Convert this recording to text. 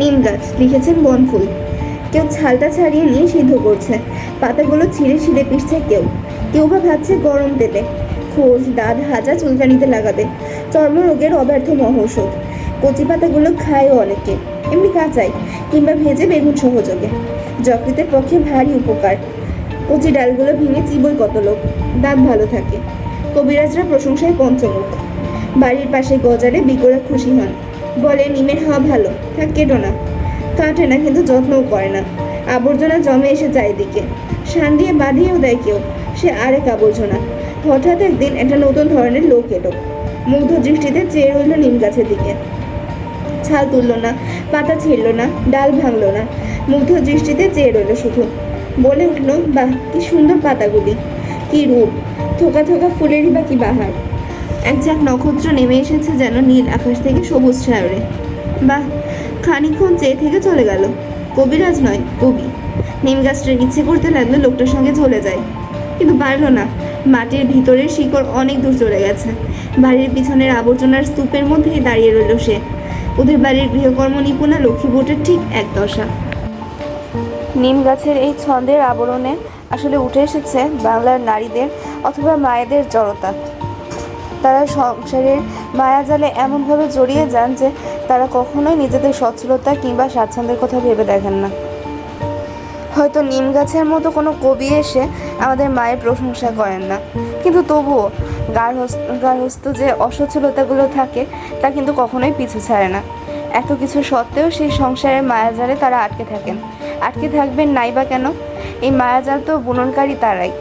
নিম গাছ, লিখেছেন বনফুল। কেউ ছালটা ছাড়িয়ে নিয়ে সিদ্ধ করছে। পাতাগুলো ছিঁড়ে ছিঁড়ে পিষছে কেউ। কেউ বা ভাবছে গরম তেলে খোস, দাঁত হাজা চুলকানিতে লাগাবে চর্মরোগের অব্যর্থ মহৌষধ। কচি পাতাগুলো খায়ও অনেকে। এমনি কাঁচাই, কিংবা ভেজে বেগুন সহযোগে। যকৃতের পক্ষে ভারী উপকার। কচি ডালগুলো ভেঙে চিবই কত লোক। দাঁত ভালো থাকে। কবিরাজরা প্রশংসায় পঞ্চমুখ। বাড়ির পাশে গজারে বিকোরা খুশি হন। বলে নিমের হাওয়া ভালো। থাক কেটো না। কাটে না, কিন্তু যত্নও করে না। আবর্জনা জমে এসে চারিদিকে শান দিয়ে বাঁধিয়েও দেয় কেউ। সে আরেক আবর্জনা। হঠাৎ একদিন একটা নতুন ধরনের লোক এলো। মুগ্ধ দৃষ্টিতে চেয়ে রইল নিম গাছের দিকে। ছাল তুললো না, পাতা ছিঁড়ল না, ডাল ভাঙল না। মুগ্ধ দৃষ্টিতে চেয়ে রইল শুধু। বলে উঠল, বাহ, কি সুন্দর পাতাগুলি। কি রূপ। থোকা থোকা ফুলেরই বা কি বাহার। এক ঝাঁক নক্ষত্র নেমে এসেছে যেন নীল আকাশ থেকে সবুজ সায়রে বাহ খানিক্ষণ চেয়ে থেকে চলে গেল। কবিরাজ নয়, কবি। নিম গাছটার ইচ্ছে করতে লাগল লোকটার সঙ্গে চলে যায়। কিন্তু পারল না। মাটির ভিতরের শিকড় অনেক দূর চলে গেছে। বাড়ির পিছনের আবর্জনার স্তূপের মধ্যেই দাঁড়িয়ে রইল সে। ওদের বাড়ির গৃহকর্ম নিপুণা লক্ষ্মী বোটের ঠিক এক দশা। নিম গাছের এই ছন্দের আবরণে আসলে উঠে এসেছে বাংলার নারীদের অথবা মায়েদের জড়তা। তারা সংসারের মায়াজালে এমনভাবে জড়িয়ে যান যে তারা কখনোই নিজেদের সচ্ছলতা কিংবা স্বাচ্ছন্দ্যের কথা ভেবে দেখেন না। হয়তো নিম গাছের মতো কোনো কবি এসে আমাদের মায়ের প্রশংসা করেন না। কিন্তু তবুও গার্হস্থ যে অসচ্ছলতাগুলো থাকে, তা কিন্তু কখনোই পিছু ছাড়ে না। এত কিছু সত্ত্বেও সেই সংসারের মায়াজালে তারা আটকে থাকেন। আটকে থাকবেন নাই বা কেন? এই মায়াজাল তো বুননকারী তারাই।